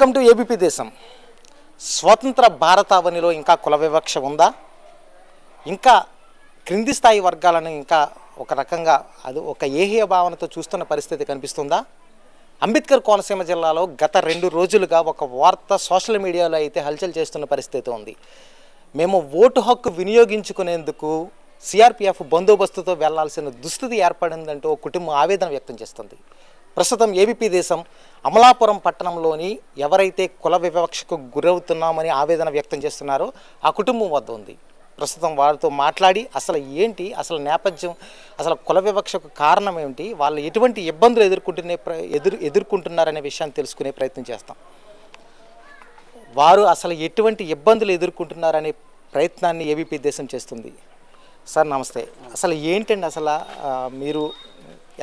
Welcome to ABP దేశం. స్వతంత్ర భారతావనిలో ఇంకా కుల వివక్ష ఉందా? ఇంకా క్రింది స్థాయి వర్గాలను ఇంకా ఒక రకంగా అది ఒక ఏహ్య భావనతో చూస్తున్న పరిస్థితి కనిపిస్తుందా? అంబేద్కర్ కోనసీమ జిల్లాలో గత రెండు రోజులుగా ఒక వార్త సోషల్ మీడియాలో అయితే హల్చల్ చేస్తున్న పరిస్థితి ఉంది. మేము ఓటు హక్కు వినియోగించుకునేందుకు సిఆర్పిఎఫ్ బందోబస్తుతో వెళ్ళాల్సిన దుస్థితి ఏర్పడిందంటూ ఓ కుటుంబం ఆవేదన వ్యక్తం చేస్తుంది. ప్రస్తుతం ఏబీపీ దేశం అమలాపురం పట్టణంలోని ఎవరైతే కుల వివక్షకు గురవుతున్నామని ఆవేదన వ్యక్తం చేస్తున్నారో ఆ కుటుంబం వద్ద ఉంది. ప్రస్తుతం వారితో మాట్లాడి అసలు ఏంటి అసలు నేపథ్యం అసలు కుల వివక్షకు కారణం ఏమిటి వాళ్ళు ఎటువంటి ఇబ్బందులు ఎదుర్కొంటునే ప్ర- ఎదురు ఎదుర్కొంటున్నారనే విషయాన్ని తెలుసుకునే ప్రయత్నం చేస్తాం. వారు అసలు ఎటువంటి ఇబ్బందులు ఎదుర్కొంటున్నారనే ప్రయత్నాన్ని ఏబీపీ దేశం చేస్తుంది. సార్ నమస్తే. అసలు ఏంటండి అసలు మీరు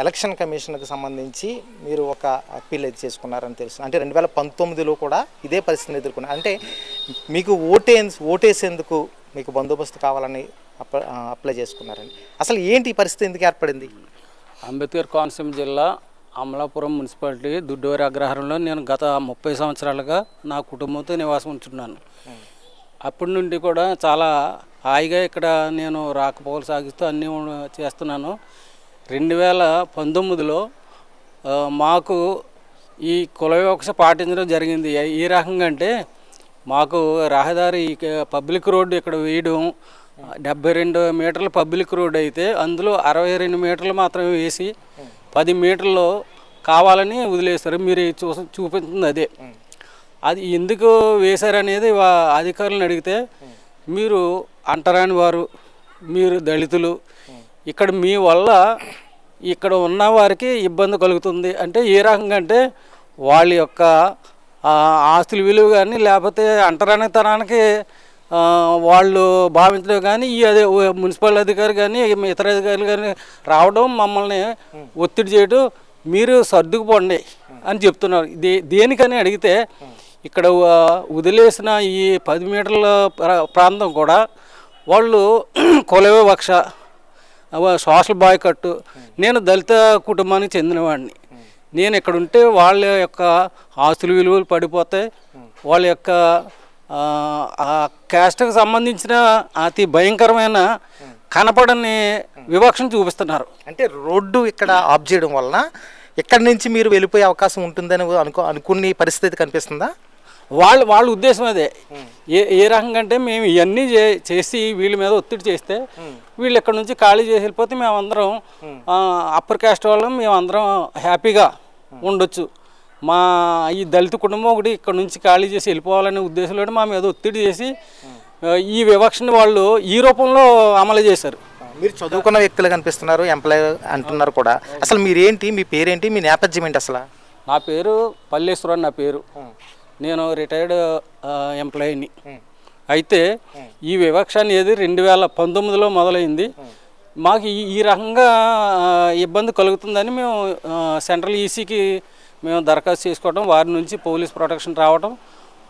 ఎలక్షన్ కమిషన్కి సంబంధించి మీరు ఒక అప్పీల్ అయితే చేసుకున్నారని తెలుసు. అంటే రెండు వేల పంతొమ్మిదిలో కూడా ఇదే పరిస్థితిని ఎదుర్కొన్నారు అంటే మీకు ఓటే ఓటేసేందుకు మీకు బందోబస్తు కావాలని అప్ అప్లై చేసుకున్నారని అసలు ఏంటి ఈ పరిస్థితి? ఎందుకు ఏర్పడింది? అంబేద్కర్ కోనసీమ జిల్లా అమలాపురం మున్సిపాలిటీ దుడ్డోరి అగ్రహారంలో నేను గత ముప్పై సంవత్సరాలుగా నా కుటుంబంతో నివాసం ఉంటున్నాను. అప్పటి నుండి కూడా చాలా హాయిగా ఇక్కడ నేను రాకపోకలు సాగిస్తూ అన్నీ చేస్తున్నాను. రెండు వేల పంతొమ్మిదిలో మాకు ఈ కుల వివక్ష పాటించడం జరిగింది. ఏ- రకంగా అంటే మాకు రహదారి పబ్లిక్ రోడ్డు ఇక్కడ వేయడం డెబ్బై రెండు మీటర్ల పబ్లిక్ రోడ్ అయితే అందులో అరవై రెండు మీటర్లు మాత్రమే వేసి పది మీటర్లు కావాలని వదిలేస్తారు మీరు చూ చూపించింది అదే. అది ఎందుకు వేశారనేది అధికారులను అడిగితే మీరు అంటరాని వారు మీరు దళితులు ఇక్కడ మీ వల్ల ఇక్కడ ఉన్న వారికి ఇబ్బంది కలుగుతుంది. అంటే ఏ రకంగా అంటే వాళ్ళ యొక్క ఆస్తుల విలువ కానీ లేకపోతే అంటరానితనానికి వాళ్ళు భావించడం కానీ ఈ అదే మున్సిపల్ అధికారి కానీ ఇతర అధికారులు కానీ రావడం మమ్మల్ని ఒత్తిడి చేయడం మీరు సర్దుకుపోండి అని చెప్తున్నారు. దే దేనికని అడిగితే ఇక్కడ వదిలేసిన ఈ పది మీటర్ల ప్రా- ప్రాంతం కూడా వాళ్ళు కొలవే వక్ష సోషల్ బాయ్కట్టు. నేను దళిత కుటుంబానికి చెందినవాడిని. నేను ఇక్కడ ఉంటే వాళ్ళ యొక్క ఆస్తులు విలువలు పడిపోతాయి. వాళ్ళ యొక్క ఆ క్యాస్ట్కి సంబంధించిన అతి భయంకరమైన కనపడని వివక్షను చూపిస్తున్నారు. అంటే రోడ్డు ఇక్కడ ఆఫ్ చేయడం వలన ఇక్కడి నుంచి మీరు వెళ్ళిపోయే అవకాశం ఉంటుందని అనుకో అనుకునే పరిస్థితి కనిపిస్తుందా? వాళ్ళ వాళ్ళ ఉద్దేశం అదే. ఏ ఏ రకంగా అంటే మేము ఇవన్నీ చే- చేసి వీళ్ళ మీద ఒత్తిడి చేస్తే వీళ్ళు ఇక్కడ నుంచి ఖాళీ చేసి వెళ్ళిపోతే మేమందరం అప్పర్ కాస్ట్ వాళ్ళం మేమందరం హ్యాపీగా ఉండొచ్చు. మా ఈ దళిత కుటుంబం ఒకటి ఇక్కడ నుంచి ఖాళీ చేసి వెళ్ళిపోవాలనే ఉద్దేశంలో మా మీద ఒత్తిడి చేసి ఈ వివక్షని వాళ్ళు ఈ రూపంలో అమలు చేశారు. మీరు చదువుకున్న వ్యక్తులు కనిపిస్తున్నారు ఎంప్లాయ్ అంటున్నారు కూడా. అసలు మీరేంటి మీ పేరేంటి మీ నేపథ్యం ఏంటి అసలు? నా పేరు పల్లేశ్వరన్ నా పేరు. నేను రిటైర్డ్ ఎంప్లాయీని అయితే ఈ వివక్ష అనేది రెండు వేల పంతొమ్మిదిలో మొదలైంది. మాకు ఈ ఈ రకంగా ఇబ్బంది కలుగుతుందని మేము సెంట్రల్ ఈసీకి మేము దరఖాస్తు చేసుకోవడం వారి నుంచి పోలీస్ ప్రొటెక్షన్ రావడం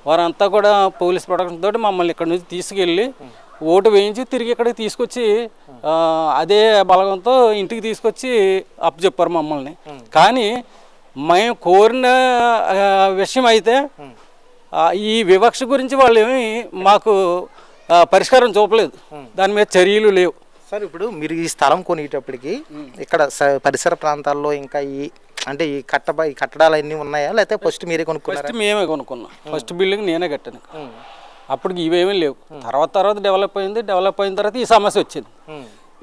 వారంతా కూడా పోలీస్ ప్రొటెక్షన్ తోటి మమ్మల్ని ఇక్కడ నుంచి తీసుకెళ్ళి ఓటు వేయించి తిరిగి ఇక్కడికి తీసుకొచ్చి అదే బలగంతో ఇంటికి తీసుకొచ్చి అప్పచెప్పారు మమ్మల్ని. కానీ మేము కోరిన విషయం అయితే ఈ వివక్ష గురించి వాళ్ళు ఏమి మాకు పరిష్కారం చూపలేదు. దాని మీద చర్యలు లేవు. సార్ ఇప్పుడు మీరు ఈ స్థలం కొనేటప్పటికి ఇక్కడ పరిసర ప్రాంతాల్లో ఇంకా ఈ అంటే ఈ కట్ట ఈ కట్టడాలు అన్నీ ఉన్నాయా? లేకపోతే ఫస్ట్ మీరే కొనుక్కున్నారా? ఫస్ట్ మేమే కొనుక్కున్నాం. ఫస్ట్ బిల్డింగ్ నేనే కట్టాను అప్పటికి ఇవేమీ లేవు. తర్వాత తర్వాత డెవలప్ అయింది డెవలప్ అయిన తర్వాత ఈ సమస్య వచ్చింది.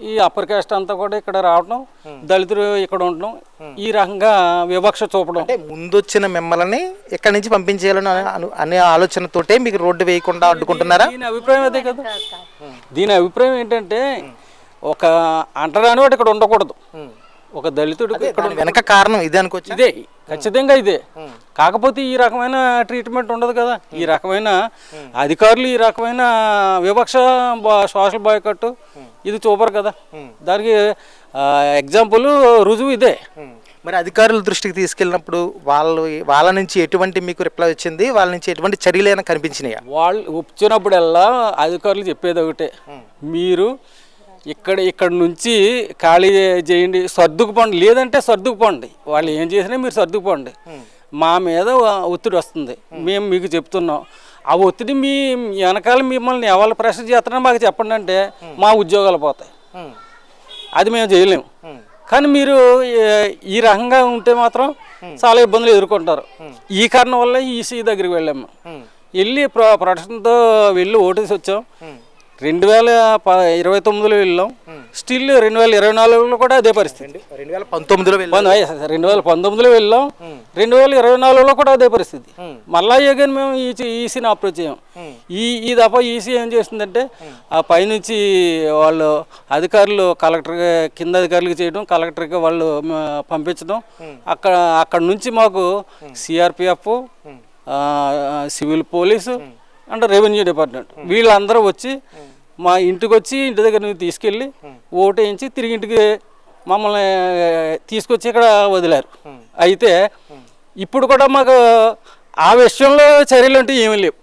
ఈ అప్పర్ కాస్ట్ అంతా కూడా ఇక్కడ రావడం దళితులు ఇక్కడ ఉండడం ఈ రకంగా వివక్ష చూపడం. అంటే ముందొచ్చిన మిమ్మల్ని ఇక్కడి నుంచి పంపించేయాలని అను- ఆలోచనతోటే మీకు రోడ్డు వేయకుండా అడ్డుకుంటున్నారా? దీని అభిప్రాయం అదే కదా. దీని అభిప్రాయం ఏంటంటే ఒక అంటరాని వాడు ఇక్కడ ఉండకూడదు. ఒక దళితుడు ఇక్కడ వెనక కారణం ఇదే అనుకోవచ్చు? ఇదే ఖచ్చితంగా ఇదే. కాకపోతే ఈ రకమైన ట్రీట్మెంట్ ఉండదు కదా. ఈ రకమైన అధికారులు ఈ రకమైన వివక్ష బా- సోషల్ బాయ్కట్ ఇది చూపరు కదా. దానికి ఎగ్జాంపుల్ రుజువు ఇదే. మరి అధికారుల దృష్టికి తీసుకెళ్ళినప్పుడు వాళ్ళు వాళ్ళ నుంచి ఎటువంటి మీకు రిప్లై వచ్చింది? వాళ్ళ నుంచి ఎటువంటి చర్యలైనా కనిపించినాయా? వాళ్ళు వచ్చినప్పుడల్లా అధికారులు చెప్పేది ఒకటే. మీరు ఇక్కడ ఇక్కడ నుంచి ఖాళీ చేయండి సర్దుకుపోండి. లేదంటే సర్దుకుపోండి. వాళ్ళు ఏం చేసినా మీరు సర్దుకుపోండి. మా మీద ఒత్తిడి వస్తుంది. మేము మీకు చెప్తున్నాం. ఆ ఒత్తిడి మీ వెనకాల మిమ్మల్ని ఎవరు ప్రెషర్ చేస్తున్నారో మాకు చెప్పండి అంటే మా ఉద్యోగాలు పోతాయి. అది మేము చేయలేము. కానీ మీరు ఈ రకంగా ఉంటే మాత్రం చాలా ఇబ్బందులు ఎదుర్కొంటారు. ఈ కారణం వల్ల ఈసీ దగ్గరికి వెళ్ళాము వెళ్ళి ప్రొ ప్రొటెక్షన్తో వెళ్ళి ఓటేసి వచ్చాం. రెండు వేల ప ఇరవై తొమ్మిదిలో వెళ్ళాం. స్టిల్ రెండు వేల ఇరవై నాలుగులో కూడా అదే పరిస్థితి. రెండు రెండు వేల పంతొమ్మిదిలో అయ్య, రెండు వేల పంతొమ్మిదిలో వెళ్ళాం. రెండు వేల ఇరవై నాలుగులో కూడా అదే పరిస్థితి. మళ్ళా కానీ మేము ఈసీని అప్రోచ్ చేయం. ఈ ఈ దఫా ఈసీ ఏం చేస్తుందంటే ఆ పైనుంచి వాళ్ళు అధికారులు కలెక్టర్ కింద అధికారులకు చేయడం కలెక్టర్కి వాళ్ళు పంపించడం. అక్కడ అక్కడ నుంచి మాకు CRPF civil police and revenue department. వీళ్ళందరూ వచ్చి మా ఇంటికి వచ్చి ఇంటి దగ్గర నుంచి తీసుకెళ్ళి ఓటు వేయించి తిరిగి ఇంటికి మమ్మల్ని తీసుకొచ్చి ఇక్కడ వదిలారు. అయితే ఇప్పుడు కూడా మాకు ఆ విషయంలో చర్యలు అంటే ఏమీ లేవు.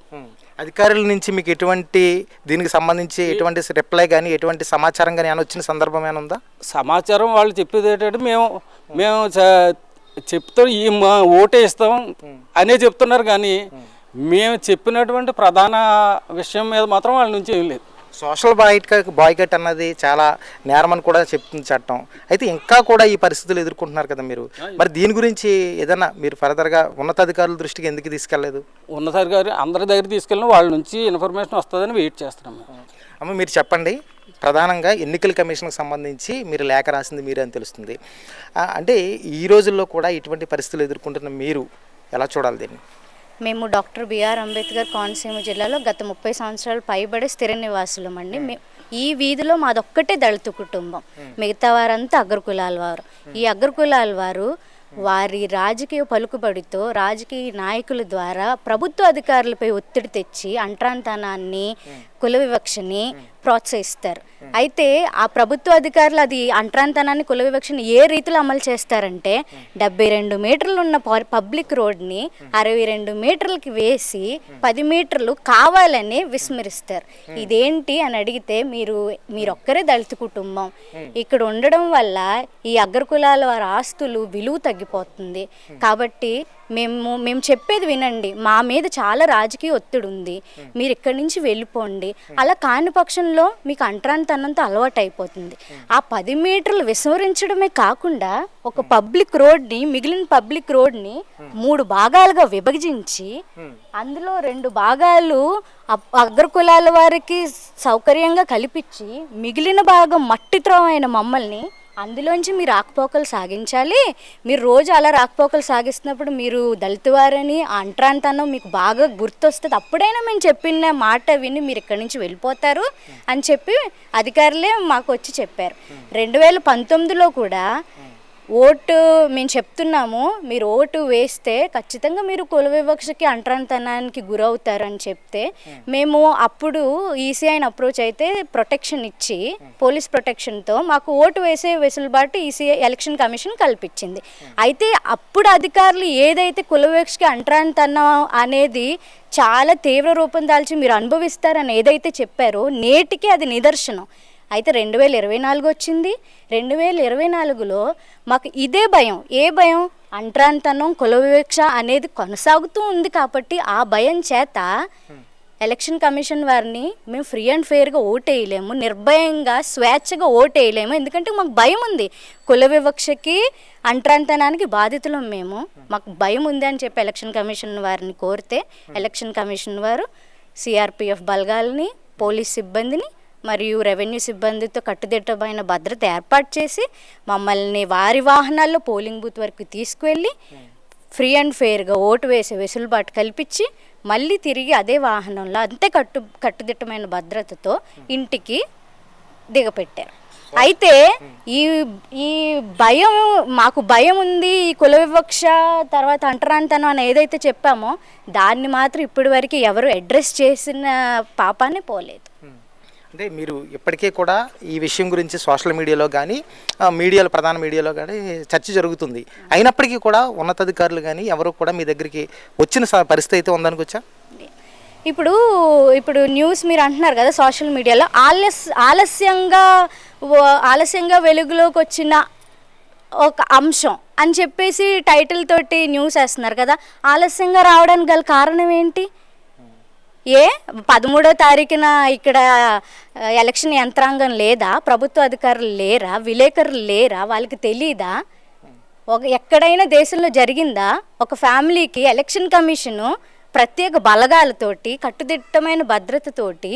అధికారుల నుంచి మీకు ఎటువంటి దీనికి సంబంధించి ఎటువంటి రిప్లై కానీ ఎటువంటి సమాచారం కానీ ఏమైనా వచ్చిన సందర్భం ఏమైనా ఉందా? సమాచారం వాళ్ళు చెప్పేది ఏంటంటే మేము మేము చెప్తాం ఈ మా ఓటే ఇస్తాం అనే చెప్తున్నారు కానీ మేము చెప్పినటువంటి ప్రధాన విషయం మీద మాత్రం వాళ్ళ నుంచి ఏం లేదు. సోషల్ బాయ్కట్ బాయ్కట్ అన్నది చాలా నేరమని కూడా చెప్తుంది చట్టం. అయితే ఇంకా కూడా ఈ పరిస్థితులు ఎదుర్కొంటున్నారు కదా మీరు. మరి దీని గురించి ఏదైనా మీరు ఫర్దర్గా ఉన్నతాధికారుల దృష్టికి ఎందుకు తీసుకెళ్ళేదు? ఉన్నతారి గారు అందరి దగ్గర తీసుకెళ్ళిన వాళ్ళ నుంచి ఇన్ఫర్మేషన్ వస్తుందని వెయిట్ చేస్తున్నాం మేము. అమ్మ మీరు చెప్పండి. ప్రధానంగా ఎన్నికల కమిషన్కి సంబంధించి మీరు లేఖ రాసింది మీరే అని తెలుస్తుంది. అంటే ఈ రోజుల్లో కూడా ఇటువంటి పరిస్థితులు ఎదుర్కొంటున్న మీరు ఎలా చూడాలి దీన్ని? మేము డాక్టర్ బిఆర్ అంబేద్కర్ కోనసీమ జిల్లాలో గత ముప్పై సంవత్సరాలు పైబడి స్థిర నివాసులం అండి మే- ఈ వీధిలో మాదొక్కటే దళిత కుటుంబం. మిగతా వారంతా అగ్రకులాల వారు. ఈ అగ్రకులాల వారు వారి రాజకీయ పలుకుబడితో రాజకీయ నాయకుల ద్వారా ప్రభుత్వ అధికారులపై ఒత్తిడి తెచ్చి అంట్రాంతనాన్ని కుల వివక్షని ప్రోత్సహిస్తారు. అయితే ఆ ప్రభుత్వ అధికారులు అది అంట్రాంతనాన్ని కుల వివక్షని ఏ రీతిలో అమలు చేస్తారంటే డెబ్బై రెండు మీటర్లు ఉన్న పబ్లిక్ రోడ్ని అరవై రెండు మీటర్లకి వేసి పది మీటర్లు కావాలని విస్మరిస్తారు. ఇదేంటి అని అడిగితే మీరు మీరొక్కరే దళిత కుటుంబం. ఇక్కడ ఉండడం వల్ల ఈ అగ్రకులాల వారి ఆస్తులు విలువ తగ్గిపోతుంది. కాబట్టి మేము మేము చెప్పేది వినండి. మా మీద చాలా రాజకీయ ఒత్తిడి ఉంది. మీరు ఇక్కడి నుంచి వెళ్ళిపోండి. అలా కాని పక్షంలో మీకు అంటరానితనంతో అలవాటు అయిపోతుంది ఆ పది మీటర్లు విస్మరించడమే కాకుండా ఒక పబ్లిక్ రోడ్ని మిగిలిన పబ్లిక్ రోడ్ని మూడు భాగాలుగా విభజించి అందులో రెండు భాగాలు అగ్రకులాల వారికి సౌకర్యంగా కల్పించి మిగిలిన భాగం మట్టి త్రోవైన మమ్మల్ని అందులోంచి మీరు రాకపోకలు సాగించాలి. మీరు రోజు అలా రాకపోకలు సాగిస్తున్నప్పుడు మీరు దళితవారని అంట్రాంతనం మీకు బాగా గుర్తొస్తుంది. అప్పుడైనా మేము చెప్పిన మాట విని మీరు ఇక్కడి నుంచి వెళ్ళిపోతారు అని చెప్పి అధికారులే మాకు వచ్చి చెప్పారు రెండు వేల పంతొమ్మిదిలో కూడా ఓటు మేము చెప్తున్నాము మీరు ఓటు వేస్తే ఖచ్చితంగా మీరు కుల వివక్షకి అంటరానితనానికి గురవుతారని చెప్తే మేము అప్పుడు ఈసీఐని అప్రోచ్ అయితే ప్రొటెక్షన్ ఇచ్చి పోలీస్ ప్రొటెక్షన్తో మాకు ఓటు వేసే వెసులుబాటు ఈసీఐ ఎలక్షన్ కమిషన్ కల్పించింది. అయితే అప్పుడు అధికారులు ఏదైతే కుల వివక్షకి అంటరాంతనం అనేది చాలా తీవ్ర రూపం దాల్చి మీరు అనుభవిస్తారని ఏదైతే చెప్పారో నేటికి అది నిదర్శనం. అయితే రెండు వేల ఇరవై నాలుగు వచ్చింది. రెండు వేల ఇరవై నాలుగులో మాకు ఇదే భయం. ఏ భయం? అంట్రాంతనం కుల వివక్ష అనేది కొనసాగుతూ ఉంది కాబట్టి ఆ భయం చేత ఎలక్షన్ కమిషన్ వారిని మేము ఫ్రీ అండ్ ఫెయిర్గా ఓటేయలేము. నిర్భయంగా స్వేచ్ఛగా ఓటేయలేము. ఎందుకంటే మాకు భయం ఉంది. కుల వివక్షకి అంట్రాంతనానికి బాధితులం మేము. మాకు భయం ఉంది అని చెప్పి ఎలక్షన్ కమిషన్ వారిని కోరితే ఎలక్షన్ కమిషన్ వారు సిఆర్పిఎఫ్ బలగాల్ని పోలీస్ సిబ్బందిని మరియు రెవెన్యూ సిబ్బందితో కట్టుదిట్టమైన భద్రత ఏర్పాటు చేసి మమ్మల్ని వారి వాహనాల్లో పోలింగ్ బూత్ వరకు తీసుకువెళ్ళి ఫ్రీ అండ్ ఫెయిర్గా ఓటు వేసే వెసులుబాటు కల్పించి మళ్ళీ తిరిగి అదే వాహనంలో అంతే కట్టు కట్టుదిట్టమైన భద్రతతో ఇంటికి దిగపెట్టారు. అయితే ఈ ఈ భయం మాకు భయం ఉంది ఈ కుల వివక్ష తర్వాత అంటరాంతనం అని ఏదైతే చెప్పామో దాన్ని మాత్రం ఇప్పటి వరకు ఎవరు అడ్రస్ చేసిన పాపాన్ని పోలేదు. అంటే మీరు ఇప్పటికే కూడా ఈ విషయం గురించి సోషల్ మీడియాలో కానీ మీడియాలో ప్రధాన మీడియాలో కానీ చర్చ జరుగుతుంది. అయినప్పటికీ కూడా ఉన్నతాధికారులు కానీ ఎవరు కూడా మీ దగ్గరికి వచ్చిన స- పరిస్థితి అయితే ఉందనుకొచ్చా ఇప్పుడు ఇప్పుడు న్యూస్ మీరు అంటున్నారు కదా సోషల్ మీడియాలో ఆలస్ ఆలస్యంగా ఆలస్యంగా వెలుగులోకి వచ్చిన ఒక అంశం అని చెప్పేసి టైటిల్ తోటి న్యూస్ వేస్తున్నారు కదా ఆలస్యంగా రావడానికి గల కారణం ఏంటి? ఏ? పదమూడో తారీఖున ఇక్కడ ఎలక్షన్ యంత్రాంగం లేదా? ప్రభుత్వ అధికారులు లేరా? విలేకరులు లేరా? వాళ్ళకి తెలీదా? ఒక ఎక్కడైనా దేశంలో జరిగిందా? ఒక ఫ్యామిలీకి ఎలక్షన్ కమిషను ప్రత్యేక బలగాలతోటి కట్టుదిట్టమైన భద్రతతోటి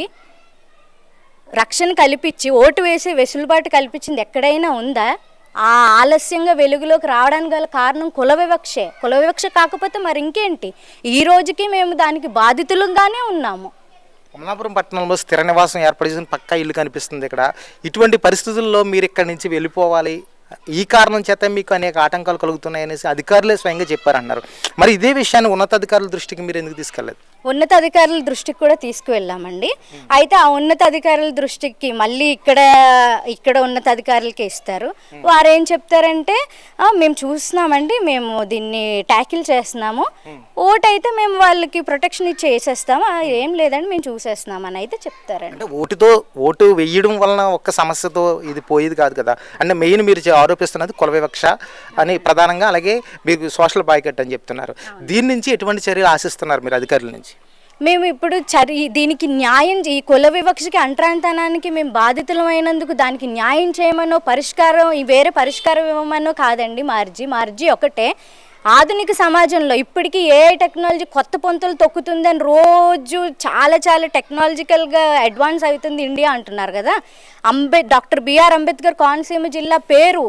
రక్షణ కల్పించి ఓటు వేసే వెసులుబాటు కల్పించింది ఎక్కడైనా ఉందా? ఆ ఆలస్యంగా వెలుగులోకి రావడానికి గల కారణం కుల వివక్షే కుల వివక్ష కాకపోతే మరి ఇంకేంటి? ఈ రోజుకి మేము దానికి బాధితులుగానే ఉన్నాము. అమలాపురం పట్టణంలో స్థిర నివాసం ఏర్పడిన పక్కా ఇల్లు కనిపిస్తుంది ఇక్కడ. ఇటువంటి పరిస్థితుల్లో మీరు ఇక్కడి నుంచి వెళ్ళిపోవాలి. ఈ కారణం చేత మీకు అనేక ఆటంకాలు కలుగుతున్నాయనేసి అధికారులే స్వయంగా చెప్పారన్నారు. మరి ఇదే విషయాన్ని ఉన్నతాధికారుల దృష్టికి మీరు ఎందుకు తీసుకెళ్ళలేదు? ఉన్నతాధికారుల దృష్టికి కూడా తీసుకువెళ్ళామండి అయితే ఆ ఉన్నతాధికారుల దృష్టికి మళ్ళీ ఇక్కడ ఇక్కడ ఉన్నతాధికారులకి ఇస్తారు. వారు ఏం చెప్తారంటే "ఆ, మేము చూస్తున్నామండి మేము దీన్ని ట్యాకిల్ చేస్తున్నాము. ఓటు అయితే మేము వాళ్ళకి ప్రొటెక్షన్ ఇచ్చి వేసేస్తాము. "ఆ, ఏం లేదండి మేము చూసేస్తున్నాం అని అయితే చెప్తారండి. అంటే ఓటుతో ఓటు వేయడం వలన ఒక్క సమస్యతో ఇది పోయేది కాదు కదా. అంటే మెయిన్ మీరు ఆరోపిస్తున్నది కుల వివక్ష అని ప్రధానంగా అలాగే మీకు సోషల్ బాయ్కట్ అని చెప్తున్నారు. దీని నుంచి ఎటువంటి చర్యలు ఆశిస్తున్నారు మీరు అధికారుల నుంచి? మేము ఇప్పుడు చరి దీనికి న్యాయం చే- ఈ కుల వివక్షకి అంటరాంతనానికి మేము బాధితులమైనందుకు దానికి న్యాయం చేయమనో పరిష్కారం వేరే పరిష్కారం ఇవ్వమనో కాదండి మార్జీ. మార్జీ ఒకటే ఆధునిక సమాజంలో ఇప్పటికీ ఏ టెక్నాలజీ కొత్త పొంతలు తొక్కుతుందని రోజు చాలా చాలా టెక్నాలజికల్గా అడ్వాన్స్ అవుతుంది ఇండియా అంటున్నారు కదా. అంబే డాక్టర్ బిఆర్ అంబేద్కర్ కోనసీమ జిల్లా పేరు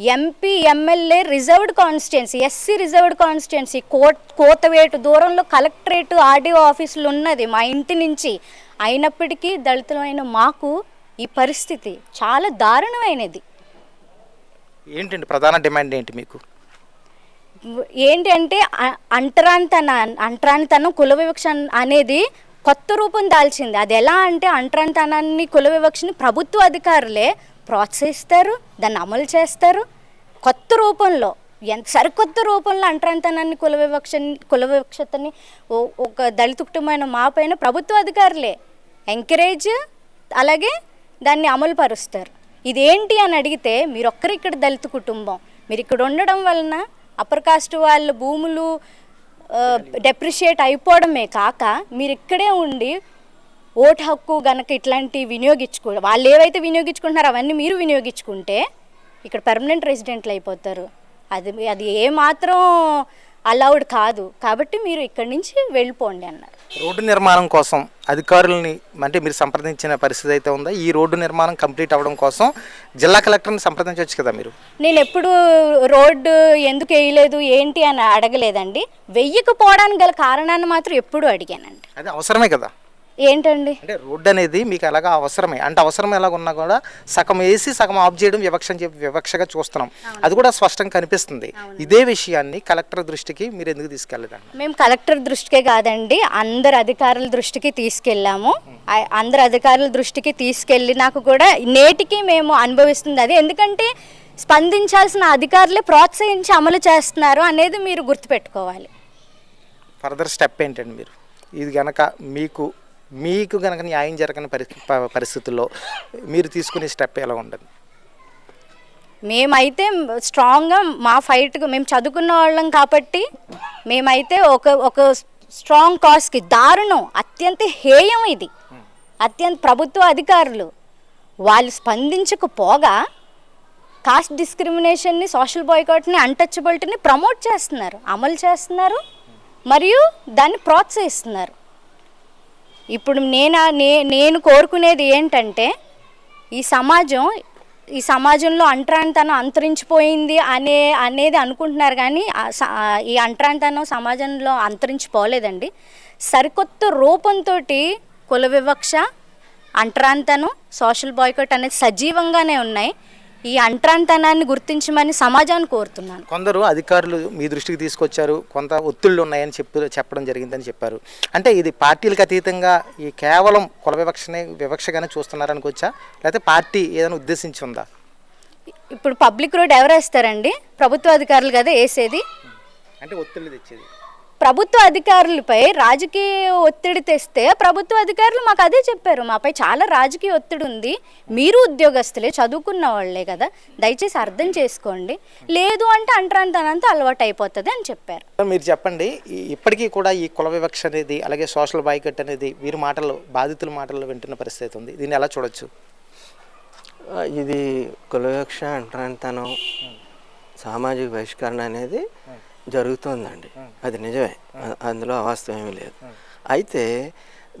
MP MLA reserved constituency SC reserved constituency coat కోతవేటు దూరంలో కలెక్టరేట్ ఆర్డీఓ ఆఫీసులు ఉన్నది మా ఇంటి నుంచి. అయినప్పటికీ దళితులమైన మాకు ఈ పరిస్థితి చాలా దారుణమైనది. ఏంటండి ప్రధాన డిమాండ్ ఏంటి మీకు? ఏంటి అంటే అ- అంటరానితన అంటరానితనం కుల వివక్ష అన్- అనేది కొత్త రూపం దాల్చింది. అది ఎలా అంటే అంటరానితనాన్ని కుల వివక్షని ప్రభుత్వ అధికారులే ప్రోత్సహిస్తారు దాన్ని అమలు చేస్తారు. కొత్త రూపంలో ఎంత సరికొత్త రూపంలో అంటరానితనాన్ని కుల వివక్ష కుల వివక్షతని ఓ- ఒక దళిత కుటుంబమైన మా పైన ప్రభుత్వ అధికారులే ఎంకరేజ్ అలాగే దాన్ని అమలు పరుస్తారు ఇదేంటి అని అడిగితే మీరు ఒక్కరు ఇక్కడ దళిత కుటుంబం. మీరు ఇక్కడ ఉండడం వలన అప్పర్ కాస్ట్ వాళ్ళ భూములు డెప్రిషియేట్ అయిపోవడమే కాక మీరు ఇక్కడే ఉండి ఓటు హక్కు గనక ఇట్లాంటి వినియోగించుకో వాళ్ళు ఏవైతే వినియోగించుకుంటున్నారో అవన్నీ మీరు వినియోగించుకుంటే ఇక్కడ పర్మనెంట్ రెసిడెంట్లు అయిపోతారు. అది అది ఏమాత్రం అలౌడ్ కాదు. కాబట్టి మీరు ఇక్కడి నుంచి వెళ్ళిపోండి అన్నారు. రోడ్డు నిర్మాణం కోసం అధికారులని అంటే మీరు సంప్రదించిన పరిస్థితి అయితే ఉందా? ఈ రోడ్డు నిర్మాణం కంప్లీట్ అవ్వడం కోసం జిల్లా కలెక్టర్ని సంప్రదించవచ్చు కదా మీరు? నేను ఎప్పుడు రోడ్డు ఎందుకు వేయలేదు ఏంటి అని అడగలేదండి. వెయ్యకపోవడానికి గల కారణాన్ని మాత్రం ఎప్పుడూ అడిగానండి. అది అవసరమే కదా? ఏంటండి? అంటే రోడ్డు అనేది మీకు ఎలాగా అవసరమే. అంటే అవసరం ఎలాగ ఉన్నా కూడా సగం వేసి సగం ఆఫ్ చేయడం వివక్ష అని చెప్పి వివక్షగా చూస్తున్నాం. అది కూడా స్పష్టంగా కనిపిస్తుంది. ఇదే విషయాన్ని కలెక్టర్ దృష్టికి మీరు ఎందుకు తీసుకెళ్ళదండి మేము కలెక్టర్ దృష్టికే కాదండి అందరు అధికారుల దృష్టికి తీసుకెళ్ళాము. అందరు అధికారుల దృష్టికి తీసుకెళ్ళినాక కూడా నేటికి మేము అనుభవిస్తుంది అది. ఎందుకంటే స్పందించాల్సిన అధికారులే ప్రోత్సహించి అమలు చేస్తున్నారు అనేది మీరు గుర్తుపెట్టుకోవాలి. ఫర్దర్ స్టెప్ ఏంటండి మీరు? ఇది గనక మీకు మీకు గనక న్యాయం జరగని పరి ప- పరిస్థితుల్లో మీరు తీసుకునే స్టెప్ ఎలా ఉండదు మేమైతే స్ట్రాంగ్గా మా ఫైట్గా మేము చదువుకున్న వాళ్ళం కాబట్టి మేమైతే ఒక ఒక స్ట్రాంగ్ కాస్కి దారుణం. అత్యంత హేయం ఇది. అత్యంత ప్రభుత్వ అధికారులు. వాళ్ళు స్పందించకపోగా కాస్ట్ డిస్క్రిమినేషన్ని సోషల్ బాయ్కాట్ని అన్టచబిలిటీని ప్రమోట్ చేస్తున్నారు అమలు చేస్తున్నారు మరియు దాన్ని ప్రోత్సహిస్తున్నారు. ఇప్పుడు నేను నే నేను కోరుకునేది ఏంటంటే ఈ సమాజం ఈ సమాజంలో అంటరానితనం అంతరించిపోయింది అనే అనేది అనుకుంటున్నారు కానీ స- ఈ అంటరానితనం సమాజంలో అంతరించిపోలేదండి. సరికొత్త రూపంతో కుల వివక్ష అంటరానితనం సోషల్ బాయ్కట్ అనేది సజీవంగానే ఉన్నాయి. ఈ అంటరానితనాన్ని గుర్తించమని సమాజాన్ని కోరుతున్నాను. కొందరు అధికారులు మీ దృష్టికి తీసుకొచ్చారు కొంత ఒత్తిళ్ళు ఉన్నాయని చెప్పి చెప్పడం జరిగిందని చెప్పారు. అంటే ఇది పార్టీలకు అతీతంగా ఈ కేవలం కుల వివక్షనే వివక్షగానే చూస్తున్నారనుకోవచ్చా లేకపోతే పార్టీ ఏదైనా ఉద్దేశించి ఉందా? ఇప్పుడు పబ్లిక్ రోడ్ ఎవరు వేస్తారండి? ప్రభుత్వ అధికారులు కదా వేసేది? అంటే ఒత్తిళ్ళు తెచ్చేది. ప్రభుత్వ అధికారులపై రాజకీయ ఒత్తిడి తెస్తే ప్రభుత్వ అధికారులు మాకు అదే చెప్పారు. మాపై చాలా రాజకీయ ఒత్తిడి ఉంది. మీరు ఉద్యోగస్తులే చదువుకున్న వాళ్ళే కదా. దయచేసి అర్థం చేసుకోండి. లేదు అంటే అంటరాంతనంతా అలవాటు అయిపోతుంది అని చెప్పారు. మీరు చెప్పండి ఇప్పటికీ కూడా ఈ కుల వివక్ష అనేది అలాగే సోషల్ బాయ్కట్ అనేది వీరి మాటలు బాధితుల మాటల్లో వింటున్న పరిస్థితి ఉంది. దీన్ని ఎలా చూడొచ్చు? ఇది కులవివక్ష అంటరానితనం సామాజిక బహిష్కరణ అనేది జరుగుతుందండి. అది నిజమే. అందులో అవాస్తవం ఏమీ లేదు. అయితే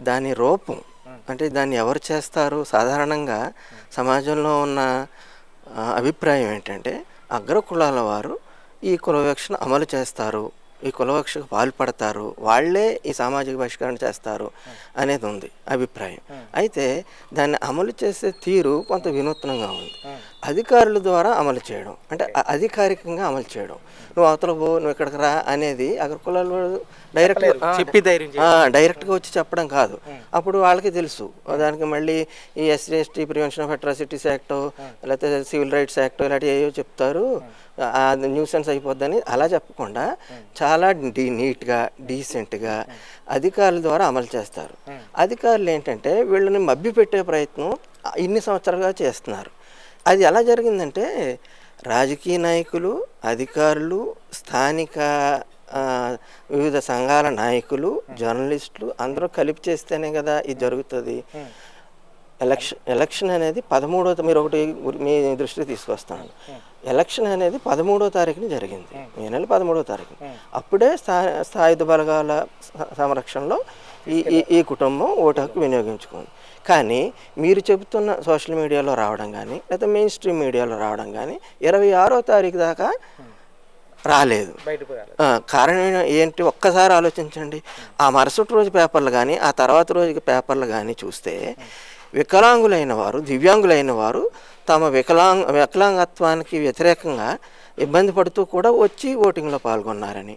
దాని రూపం అంటే దాన్ని ఎవరు చేస్తారు? సాధారణంగా సమాజంలో ఉన్న అభిప్రాయం ఏంటంటే అగ్ర కులాల వారు ఈ కులవివక్షను అమలు చేస్తారు. ఈ కులవక్షకు పాల్పడతారు వాళ్ళే ఈ సామాజిక బహిష్కరణ చేస్తారు అనేది ఉంది అభిప్రాయం. అయితే దాన్ని అమలు చేసే తీరు కొంత వినూత్నంగా ఉంది. అధికారుల ద్వారా అమలు చేయడం. అంటే అధికారికంగా అమలు చేయడం. నువ్వు అవతల పో నువ్వు ఇక్కడికి రా అనేది అగ్ర కులాల డైరెక్ట్ చెప్పి డైరెక్ట్గా వచ్చి చెప్పడం కాదు. అప్పుడు వాళ్ళకి తెలుసు. దానికి మళ్ళీ ఈ SC ST prevention of atrocities act లేకపోతే సివిల్ రైట్స్ యాక్ట్ ఇలాంటివి ఏవో చెప్తారు. న్యూసెన్స్ అయిపోద్దని అలా చెప్పకుండా చాలా డీ నీట్గా డీసెంట్గా అధికారుల ద్వారా అమలు చేస్తారు. అధికారులు ఏంటంటే వీళ్ళని మభ్యపెట్టే ప్రయత్నం ఇన్ని సంవత్సరాలుగా చేస్తున్నారు. అది ఎలా జరిగిందంటే రాజకీయ నాయకులు అధికారులు స్థానిక వివిధ సంఘాల నాయకులు జర్నలిస్టులు అందరూ కలిపి చేస్తేనే కదా ఇది జరుగుతుంది. ఎలక్షన్ ఎలక్షన్ అనేది పదమూడో మీరు ఒకటి మీ దృష్టికి తీసుకొస్తాను. ఎలక్షన్ అనేది పదమూడో తారీఖున జరిగింది. మే నెల పదమూడో తారీఖున అప్పుడే స్థా స్థాయుధ బలగాల సంరక్షణలో ఈ ఈ కుటుంబం ఓటు హక్కు వినియోగించుకుంది. కానీ మీరు చెబుతున్న సోషల్ మీడియాలో రావడం కానీ లేదా మెయిన్ స్ట్రీమ్ మీడియాలో రావడం కానీ ఇరవై ఆరో తారీఖు దాకా రాలేదు. కారణం ఏంటి? ఒక్కసారి ఆలోచించండి. ఆ మరుసటి రోజు పేపర్లు కానీ ఆ తర్వాత రోజు పేపర్లు కానీ చూస్తే వికలాంగులైన వారు దివ్యాంగులైన వారు తమ వికలాంగ వికలాంగత్వానికి వ్యతిరేకంగా ఇబ్బంది పడుతూ కూడా వచ్చి ఓటింగ్లో పాల్గొన్నారని.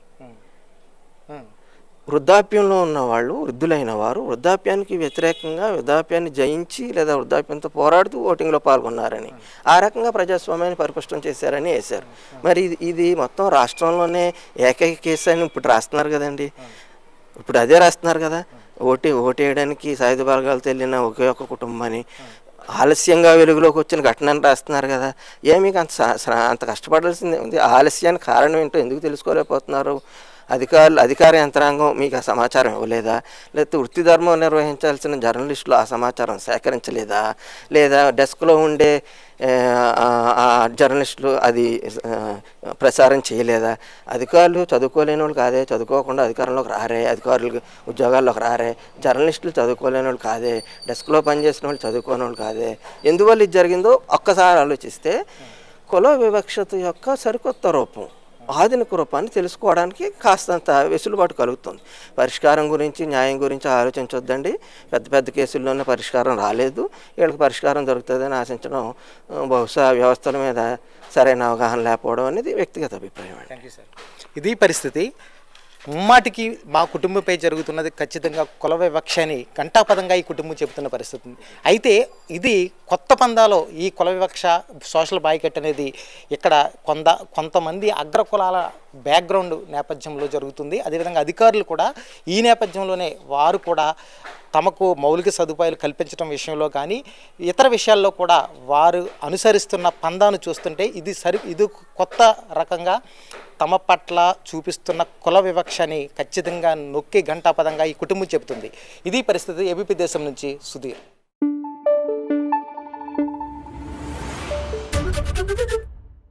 వృద్ధాప్యంలో ఉన్న వాళ్ళు వృద్ధులైన వారు వృద్ధాప్యానికి వ్యతిరేకంగా వృద్ధాప్యాన్ని జయించి లేదా వృద్ధాప్యంతో పోరాడుతూ ఓటింగ్లో పాల్గొన్నారని. ఆ రకంగా ప్రజాస్వామ్యాన్ని పరిపుష్టం చేశారని వేశారు. మరి ఇది ఇది మొత్తం రాష్ట్రంలోనే ఏకైక కేసు అని ఇప్పుడు రాస్తున్నారు కదండి. ఇప్పుడు అదే రాస్తున్నారు కదా. ఓటి ఓటేయడానికి సాయుధ బలగాలు తెలియన ఒకే ఒక్క కుటుంబాన్ని ఆలస్యంగా వెలుగులోకి వచ్చిన ఘటనని రాస్తున్నారు కదా. ఏ మీకు అంత స- అంత కష్టపడాల్సింది ఉంది. ఆలస్యానికి కారణం ఏంటో ఎందుకు తెలుసుకోలేకపోతున్నారు? అధికారులు అధికార యంత్రాంగం మీకు ఆ సమాచారం ఇవ్వలేదా? లేకపోతే వృత్తి ధర్మం నిర్వహించాల్సిన జర్నలిస్టులు ఆ సమాచారం సేకరించలేదా? లేదా డెస్క్లో ఉండే ఆ, జర్నలిస్టులు అది ప్రసారం చేయలేదా? అధికారులు చదువుకోలేని వాళ్ళు కాదే చదువుకోకుండా అధికారంలోకి రారే అధికారులు ఉద్యోగాల్లోకి రారే జర్నలిస్టులు చదువుకోలేని వాళ్ళు కాదే డెస్క్లో పనిచేసిన వాళ్ళు చదువుకోని వాళ్ళు కాదే. ఎందువల్ల ఇది జరిగిందో ఒక్కసారి ఆలోచిస్తే కుల వివక్షత యొక్క సరికొత్త రూపం. ఆధునిక రూపాన్ని తెలుసుకోవడానికి కాస్తంత వెసులుబాటు కలుగుతుంది. పరిష్కారం గురించి న్యాయం గురించి ఆలోచించొద్దండి. పెద్ద పెద్ద కేసుల్లోనే పరిష్కారం రాలేదు. వీళ్ళకి పరిష్కారం దొరుకుతుందని ఆశించడం బహుశా వ్యవస్థల మీద సరైన అవగాహన లేకపోవడం అనేది వ్యక్తిగత అభిప్రాయం అండి. Thank you sir. ఇది పరిస్థితి. ముమ్మాటికి మా కుటుంబంపై జరుగుతున్నది ఖచ్చితంగా కుల వివక్ష అని ఘంటాపదంగా ఈ కుటుంబం చెబుతున్న పరిస్థితి ఉంది. అయితే ఇది కొత్త పందాలో ఈ కుల వివక్ష సోషల్ బాయ్కట్ అనేది ఇక్కడ కొంత కొంతమంది అగ్ర కులాల బ్యాక్గ్రౌండ్ నేపథ్యంలో జరుగుతుంది. అదేవిధంగా అధికారులు కూడా ఈ నేపథ్యంలోనే వారు కూడా తమకు మౌలిక సదుపాయాలు కల్పించడం విషయంలో కానీ ఇతర విషయాల్లో కూడా వారు అనుసరిస్తున్న పందాను చూస్తుంటే ఇది సరి ఇది కొత్త రకంగా తమ పట్ల చూపిస్తున్న కుల వివక్షని ఖచ్చితంగా నొక్కి ఘంటాపదంగా ఈ కుటుంబం చెబుతుంది. ఇది పరిస్థితి ఏబీపీ దేశం నుంచి సుధీర్.